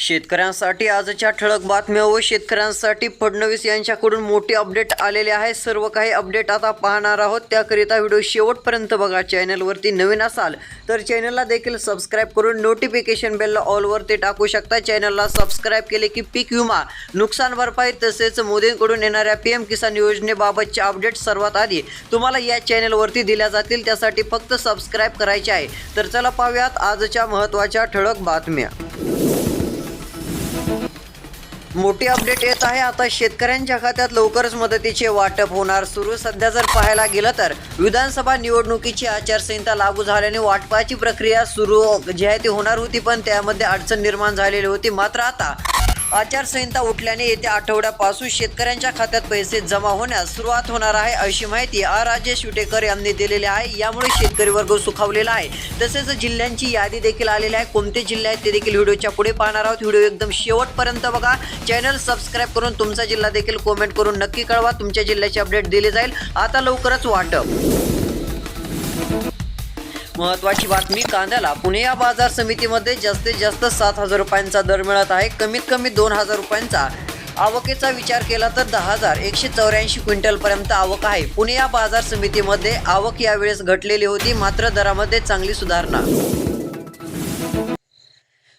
शेतकऱ्यांसाठी आजच्या ठळक बातम्या व शेतकऱ्यांसाठी फडणवीस यांच्याकडून मोठी अपडेट आलेले आहे. सर्व काही अपडेट आता पाहणार आहोत. त्याकरिता व्हिडिओ शेवटपर्यंत बघा. चॅनलवरती नवीन असाल तर चॅनलला देखील सबस्क्राईब करून नोटिफिकेशन बेलला ऑलवरती टाकू शकता. चॅनलला सबस्क्राईब केले की पीक विमा नुकसान भरपाई तसेच मोदींकडून येणाऱ्या पी एम किसान योजनेबाबतचे अपडेट सर्वात आधी तुम्हाला या चॅनलवरती दिल्या जातील. त्यासाठी फक्त सबस्क्राईब करायचे आहे. तर चला पाहूयात आजच्या महत्त्वाच्या ठळक बातम्या. मोठी अपडेट येत आहे. आता शेतकऱ्यांच्या खात्यात लवकरच मदतीचे वाटप होणार सुरू. सध्या जर पाहायला गेलं तर विधानसभा निवडणुकीची आचारसंहिता लागू झाल्याने वाटपाची प्रक्रिया सुरू जी आहे ती होणार होती पण त्यामध्ये अडचण निर्माण झालेली होती. मात्र आता आचारसंहिता उठल्याने येत्या आठवड्यापासून शेतकऱ्यांच्या खात्यात पैसे जमा होण्यास सुरुवात होणार आहे अशी माहिती आ राजेश विटेकर यांनी दिलेली आहे. यामुळे शेतकरी वर्ग सुखावलेला आहे. तसेच जिल्ह्यांची यादी देखील आलेली आहे. कोणते जिल्हे आहेत ते देखील व्हिडिओच्या पुढे पाहणार आहोत. व्हिडिओ एकदम शेवटपर्यंत बघा. चॅनल सबस्क्राईब करून तुमचा जिल्हा देखील कमेंट करून नक्की कळवा. तुमच्या जिल्ह्याचे अपडेट दिले जाईल. आता लवकरच वाटप. महत्वाची बातमी कांद्याला. पुणे या बाजार समितीमध्ये जास्तीत जास्त सात हजार रुपयांचा दर मिळत आहे. कमीत कमी दोन हजार रुपयांचा आवकेचा विचार केला तर दहा हजार एकशे चौऱ्याऐंशी क्विंटलपर्यंत आवक आहे. पुणे या बाजार समितीमध्ये आवक यावेळेस घटलेली होती मात्र दरामध्ये चांगली सुधारणा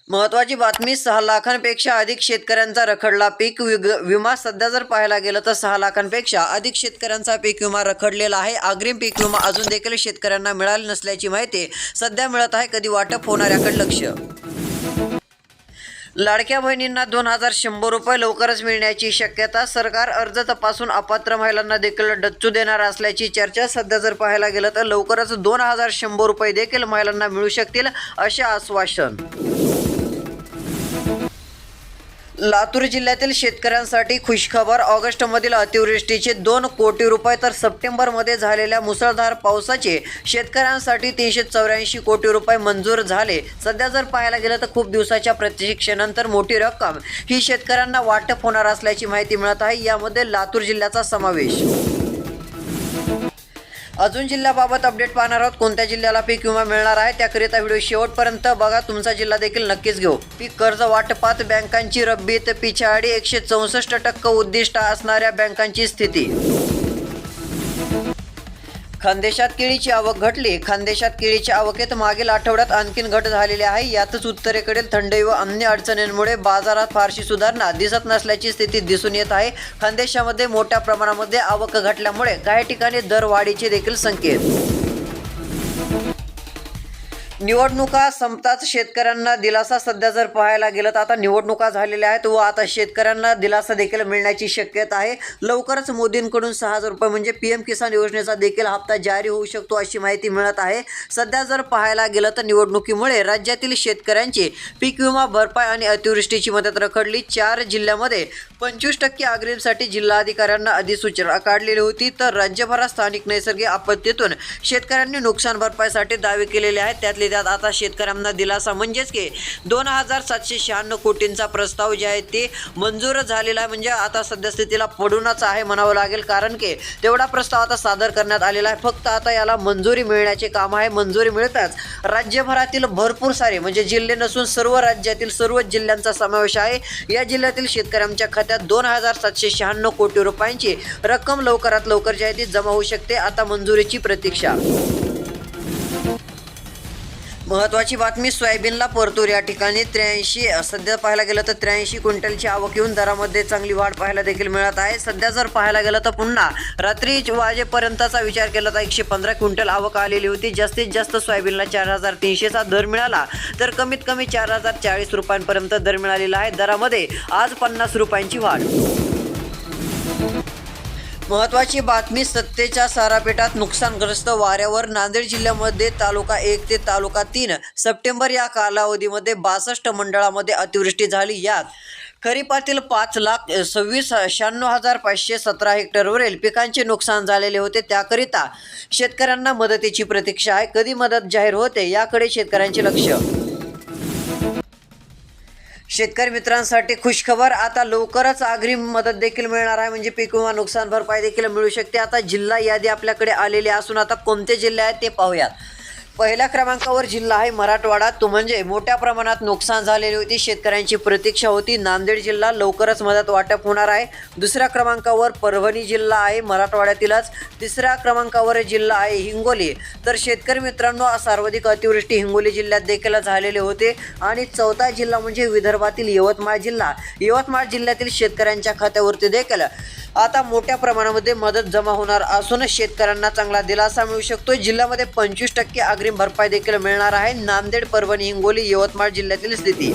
महत्वाची बातमी सहा लाखांपेक्षा अधिक शेतकऱ्यांचा रखडला पीक विमा सध्या जर पाहायला गेलं तर सहा लाखांपेक्षा अधिक शेतकऱ्यांचा पीक विमा रखडलेला आहे. अग्रिम पीक विमा अजून देखील शेतकऱ्यांना मिळाली नसल्याची माहिती सध्या मिळत आहे. कधी वाटप होणाऱ्याकडे लक्ष. लाडक्या बहिणींना दोन हजार शंभर रुपये लवकरच मिळण्याची शक्यता. सरकार अर्ज तपासून अपात्र महिलांना देखील डच्चू देणार असल्याची चर्चा सध्या जर पाहायला गेलं तर लवकरच दोन हजार शंभर रुपये देखील महिलांना मिळू शकतील असे आश्वासन. लातूर जिल्ह्यातील शेतकऱ्यांसाठी खुशखबर. ऑगस्टमधील अतिवृष्टीचे दोन कोटी रुपये तर सप्टेंबरमध्ये झालेल्या मुसळधार पावसाचे शेतकऱ्यांसाठी तीनशे चौऱ्याऐंशी कोटी रुपये मंजूर झाले. सध्या जर पाहायला गेलं तर खूप दिवसाच्या प्रतीक्षेनंतर मोठी रक्कम ही शेतकऱ्यांना वाटप होणार असल्याची माहिती मिळत आहे. यामध्ये लातूर जिल्ह्याचा समावेश अजून जिल्ह्याबाबत अपडेट पाहणार आहोत. कोणत्या जिल्ह्याला पीक विमा मिळणार आहे त्याकरिता व्हिडिओ शेवटपर्यंत बघा. तुमचा जिल्हा देखील नक्कीच घेऊ. पीक कर्ज वाटपात बँकांची रब्बीत पिछाडी एकशे चौसष्ट टक्के उद्दिष्ट असणाऱ्या बँकांची स्थिती. खानदेशात केळीची आवक घटली. खानदेशात केळीच्या आवकेत मागील आठवड्यात आणखीन घट झालेली आहे. यातच उत्तरेकडील थंडी व अन्य अडचणींमुळे बाजारात फारशी सुधारणा दिसत नसल्याची स्थिती दिसून येत आहे. खानदेशामध्ये मोठ्या प्रमाणामध्ये आवक घटल्यामुळे काही ठिकाणी दरवाढीचे देखील संकेत. निवडणुका संपताच शेतकऱ्यांना दिलासा सध्या जर पाहायला गेलं तर आता निवडणुका झालेल्या आहेत व आता शेतकऱ्यांना दिलासा देखील मिळण्याची शक्यता आहे. लवकरच मोदींकडून सहा हजार रुपये म्हणजे पी एम किसान योजनेचा देखील हप्ता जारी होऊ शकतो अशी माहिती मिळत आहे. सध्या जर पाहायला गेलं तर निवडणुकीमुळे राज्यातील शेतकऱ्यांची पीक विमा भरपाई आणि अतिवृष्टीची मदत रखडली. चार जिल्ह्यामध्ये पंचवीस टक्के अग्रिमसाठी जिल्हाधिकाऱ्यांना अधिसूचना काढलेली होती. तर राज्यभरात स्थानिक नैसर्गिक आपत्तीतून शेतकऱ्यांनी नुकसान भरपाईसाठी दावे केलेले आहेत. त्यातले त्यात आता शेतकऱ्यांना दिलासा म्हणजेच की दोन हजार सातशे शहाण्णव कोटींचा प्रस्ताव जे आहे ते मंजूर झालेला आहे. म्हणजे आता सद्यस्थितीला पडूनच आहे म्हणावं लागेल. कारण की तेवढा प्रस्ताव आता सादर करण्यात आलेला आहे. फक्त आता याला मंजुरी मिळण्याचे काम आहे. मंजुरी मिळताच राज्यभरातील भरपूर सारे म्हणजे जिल्हे नसून सर्व राज्यातील सर्व जिल्ह्यांचा समावेश आहे. या जिल्ह्यातील शेतकऱ्यांच्या खात्यात दोन हजार सातशे शहाण्णव कोटी रुपयांची रक्कम लवकरात लवकर जी आहे ती जमा होऊ शकते. आता मंजुरीची प्रतीक्षा. महत्वाची बातमी सोयाबीनला परतूर. या ठिकाणी त्र्याऐंशी सध्या पाहायला गेलं तर त्र्याऐंशी क्विंटलची आवक येऊन दरामध्ये चांगली वाढ पाहायला देखील मिळत आहे. सध्या जर पाहायला गेलं तर पुन्हा रात्री वाजेपर्यंतचा विचार केला तर एकशे पंधरा क्विंटल आवक आलेली होती. जास्तीत जास्त सोयाबीनला चार हजार तीनशेचा दर मिळाला तर कमीत कमी चार हजार चाळीस रुपयांपर्यंत दर मिळालेला आहे. दरामध्ये आज पन्नास रुपयांची वाढ. महत्वाची बातमी सत्तेच्या सारापेटात नुकसानग्रस्त वाऱ्यावर नांदेड जिल्ह्यामध्ये तालुका एक ते तालुका तीन सप्टेंबर या कालावधीमध्ये बासष्ट मंडळामध्ये अतिवृष्टी झाली. यात खरीपातील पाच लाख सव्वीस शहाण्णव हजार पाचशे सतरा हेक्टरवरील पिकांचे नुकसान झालेले होते. त्याकरिता शेतकऱ्यांना मदतीची प्रतीक्षा आहे. कधी मदत जाहीर होते याकडे शेतकऱ्यांचे लक्ष शेतकरी मित्रांसाठी खुशखबर. आता लवकरच अग्रिम मदत देखील मिळणार आहे. म्हणजे पीक विमा नुकसान भरपाई देखील मिळू शकते. आता जिल्हा यादी आपल्याकडे आलेली असून आता कोणते जिल्हे आहेत ते पाहूयात. पहिल्या क्रमांकावर जिल्हा आहे मराठवाडा. तो म्हणजे मोठ्या प्रमाणात नुकसान झालेली होती. शेतकऱ्यांची प्रतीक्षा होती. नांदेड जिल्हा लवकरच मदत वाटप होणार आहे. दुसऱ्या क्रमांकावर परभणी जिल्हा आहे मराठवाड्यातीलच. तिसऱ्या क्रमांकावर जिल्हा आहे हिंगोली. तर शेतकरी मित्रांनो सर्वाधिक अतिवृष्टी हिंगोली जिल्ह्यात देखील झालेले होते. आणि चौथा जिल्हा म्हणजे विदर्भातील यवतमाळ जिल्हा. यवतमाळ जिल्ह्यातील शेतकऱ्यांच्या खात्यावरती देखील आता मोठ्या प्रमाणामध्ये मदत जमा होणार असून शेतकऱ्यांना चांगला दिलासा मिळू शकतो जिल्ह्यामध्ये पंचवीस टक्के अग्रिम भरपाई देखील मिळणार आहे. नांदेड परभणी हिंगोली यवतमाळ जिल्ह्यातील स्थिती.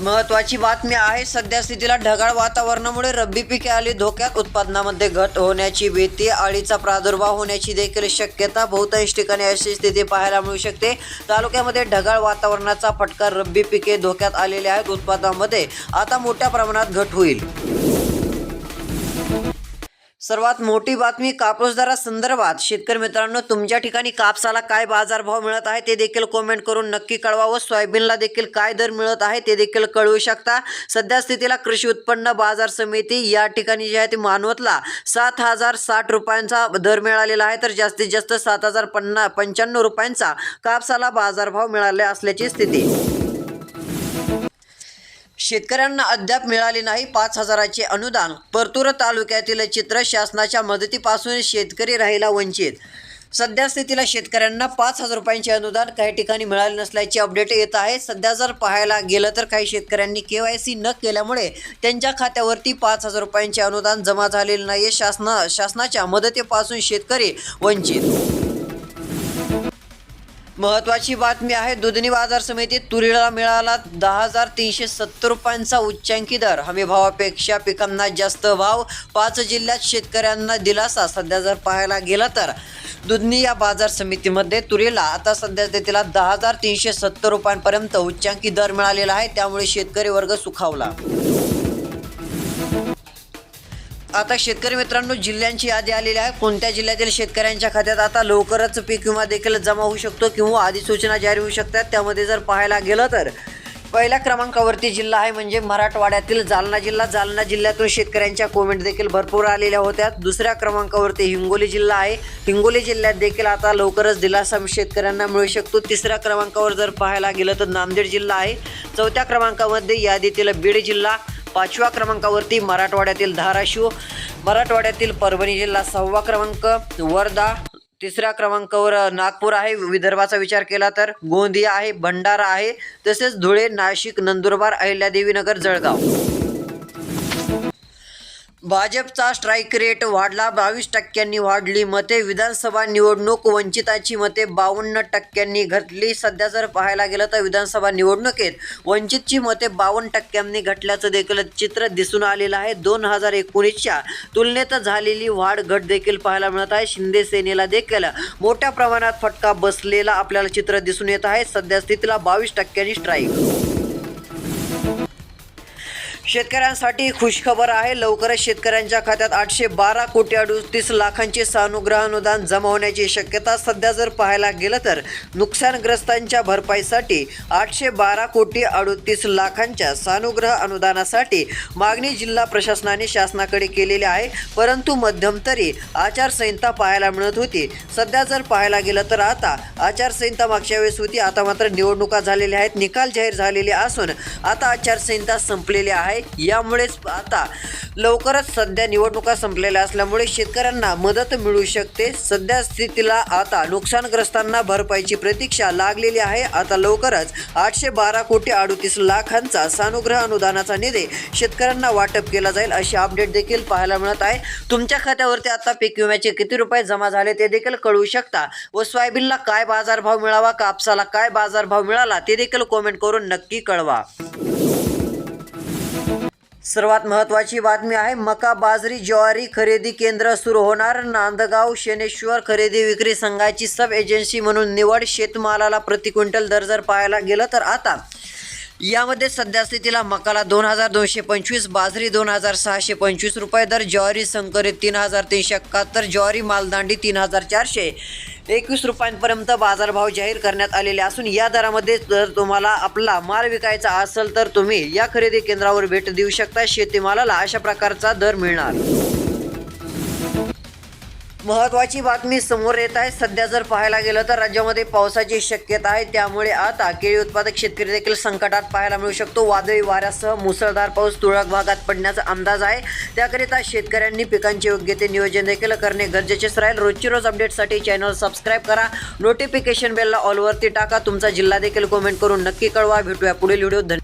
महत्वाची बातमी आहे सध्या स्थितीला ढगाळ वातावरणामुळे रब्बी पिके आली. धोक्यात उत्पादनामध्ये घट होण्याची भीती अळीचा प्रादुर्भाव होण्याची देखील शक्यता बहुतांश ठिकाणी अशी स्थिती पाहायला मिळू शकते. तालुक्यामध्ये ढगाळ वातावरणाचा फटका रब्बी पिके धोक्यात आलेले आहेत उत्पादनामध्ये आता मोठ्या प्रमाणात घट होईल. सर्वात मोठी बातमी कापूस दरासंदर्भात शेतकरी मित्रांनो तुमच्या ठिकाणी कापसाला काय बाजारभाव मिळत आहे ते देखील कॉमेंट करून नक्की कळवा व सोयाबीनला देखील काय दर मिळत आहे ते देखील कळवू शकता. सध्या स्थितीला कृषी उत्पन्न बाजार समिती या ठिकाणी जे आहे ती मानवतला सात हजार साठ रुपयांचा दर मिळालेला आहे. तर जास्तीत जास्त सात हजार पन्ना पंच्याण्णव रुपयांचा कापसाला बाजारभाव मिळाले असल्याची स्थिती. शेतकऱ्यांना अद्याप मिळाले नाही पाच हजाराचे अनुदान. परतूर तालुक्यातील चित्र शासनाच्या मदतीपासून शेतकरी राहिला वंचित. सध्या स्थितीला शेतकऱ्यांना पाच हजार रुपयांचे अनुदान काही ठिकाणी मिळाले नसल्याची अपडेट येत आहे. सध्या जर पाहायला गेलं तर काही शेतकऱ्यांनी के वाय सी न केल्यामुळे त्यांच्या खात्यावरती पाच हजार रुपयांचे अनुदान जमा झालेले नाही शासना शासनाच्या मदतीपासून शेतकरी वंचित. महत्वाची बातमी आहे दुधनी बाजार समितीत तुरीला मिळाला दहा हजार तीनशे सत्तर रुपयांचा उच्चांकी दर. हमी भावापेक्षा पिकांना जास्त भाव पाच जिल्ह्यात शेतकऱ्यांना दिलासा. सध्या जर पाहायला गेलं तर दुधनी या बाजार समितीमध्ये तुरीला आता सध्या तिला दहा हजार तीनशे सत्तर रुपयांपर्यंत उच्चांकी दर मिळालेला आहे. त्यामुळे शेतकरी वर्ग सुखावला. आता शेतकरी मित्रांनो जिल्ह्यांची यादी आलेली आहे. कोणत्या जिल्ह्यातील शेतकऱ्यांच्या खात्यात आता लवकरच पीक विमा देखील जमा होऊ शकतो किंवा अधिसूचना जारी होऊ शकतात? त्यामध्ये जर पाहायला गेलं तर पहिल्या क्रमांकावरती जिल्हा आहे म्हणजे मराठवाड्यातील जालना जिल्हा. जालना जिल्ह्यातून शेतकऱ्यांच्या कोमेंट देखील भरपूर आलेल्या होत्या. दुसऱ्या क्रमांकावरती हिंगोली जिल्हा आहे. हिंगोली जिल्ह्यात देखील आता लवकरच दिलासा शेतकऱ्यांना मिळू शकतो. तिसऱ्या क्रमांकावर जर पाहायला गेलं तर नांदेड जिल्हा आहे. चौथ्या क्रमांकामध्ये यादीतील बीड जिल्हा. पाचव्या क्रमांकावरती मराठवाड्यातील धाराशिव मराठवाड्यातील परभणी जिल्हा सहावा क्रमांक वर्धा तिसऱ्या क्रमांकावर नागपूर आहे. विदर्भाचा विचार केला तर गोंदिया आहे भंडारा आहे. तसेच धुळे नाशिक नंदुरबार अहिल्यादेवीनगर जळगाव. भाजपचा स्ट्राईक रेट वाढला बावीस टक्क्यांनी वाढली. मते विधानसभा निवडणूक वंचिताची मते बावन्न टक्क्यांनी घटली. सध्या जर पाहायला गेलं तर विधानसभा निवडणुकीत वंचितची मते बावन्न टक्क्यांनी घटल्याचं देखील चित्र दिसून आलेलं आहे. दोन हजार एकोणीसच्या तुलनेत झालेली वाढ घट देखील पाहायला मिळत आहे. शिंदे सेनेला देखील मोठ्या प्रमाणात फटका बसलेला आपल्याला चित्र दिसून येत आहे. सध्या स्थितीला बावीस टक्क्यांनी स्ट्राईक शेतकऱ्यांसाठी खुशखबर आहे. लवकरच शेतकऱ्यांच्या खात्यात आठशे बारा कोटी अडतीस लाखांचे सानुग्रह अनुदान जमा होण्याची शक्यता सध्या जर पाहायला गेलं तर नुकसानग्रस्तांच्या भरपाईसाठी आठशे बारा कोटी अडतीस लाखांच्या सानुग्रह अनुदानासाठी मागणी जिल्हा प्रशासनाने शासनाकडे केलेली आहे. परंतु मध्यमतरी आचारसंहिता पाहायला मिळत होती. सध्या जर पाहायला गेलं तर आता आचारसंहिता मागच्या वेळेस होती. आता मात्र निवडणुका झालेल्या आहेत. निकाल जाहीर झालेले असून आता आचारसंहिता संपलेली आहे. यामुळेच आता लवकरच सध्या निवडणुका संपलेल्या असल्यामुळे शेतकऱ्यांना मदत मिळू शकते. सध्या स्थितीला आता नुकसानग्रस्तांना भरपाईची प्रतीक्षा लागलेली आहे. आता लवकरच आठशे बारा कोटी अडतीस लाखांचा सानुग्रह अनुदानाचा निधी शेतकऱ्यांना वाटप केला जाईल अशी अपडेट देखील पाहायला मिळत आहे. तुमच्या खात्यावरती आता पीक विम्याचे किती रुपये जमा झाले ते देखील कळवू शकता. व सोयाबीनला काय बाजारभाव मिळावा कापसाला काय बाजारभाव मिळाला ते देखील कॉमेंट करून नक्की कळवा. सर्वात महत्त्वाची बातमी आहे मका बाजरी ज्वारी खरेदी केंद्र सुरू होणार. नांदगाव शनेश्वर खरेदी विक्री संघाची सब एजन्सी म्हणून निवड शेतमालाला प्रति क्विंटल दर जर पाहायला गेलं तर आता यामध्ये सध्या स्थितीला मकाला दोन हजार दोनशे पंचवीस बाजरी दोन हजार सहाशे पंचवीस रुपये दर ज्वारी संकरित तीन हजार तीनशे एकाहत्तर ज्वारी मालदांडी तीन हजार चारशे. एकवीस रुपयांपर्यंत बाजारभाव जाहीर करण्यात आलेले असून या दरामध्ये जर तुम्हाला आपला माल विकायचा असेल तर तुम्ही या खरेदी केंद्रावर भेट देऊ शकता. शेतीमालाला अशा प्रकारचा दर मिळणार. महत्वाची बातमी समोर येत आहे. सध्या जर पाहायला गेलं तर राज्यामध्ये पावसाची शक्यता आहे. त्यामुळे आता केळी उत्पादक शेतकरी देखील संकटात पाहायला मिळू शकतो. वादळी वाऱ्यासह मुसळधार पाऊस तुरळक भागात पडण्याचा अंदाज आहे. त्याकरिता शेतकऱ्यांनी पिकांचे योग्य ते नियोजन देखील करणे गरजेचेच राहील रोजची रोज अपडेटसाठी चॅनल सबस्क्राईब करा. नोटिफिकेशन बेलला ऑलवरती टाका. तुमचा जिल्हा देखील कमेंट करून नक्की कळवा. भेटूया पुढील व्हिडिओ धन्यवाद.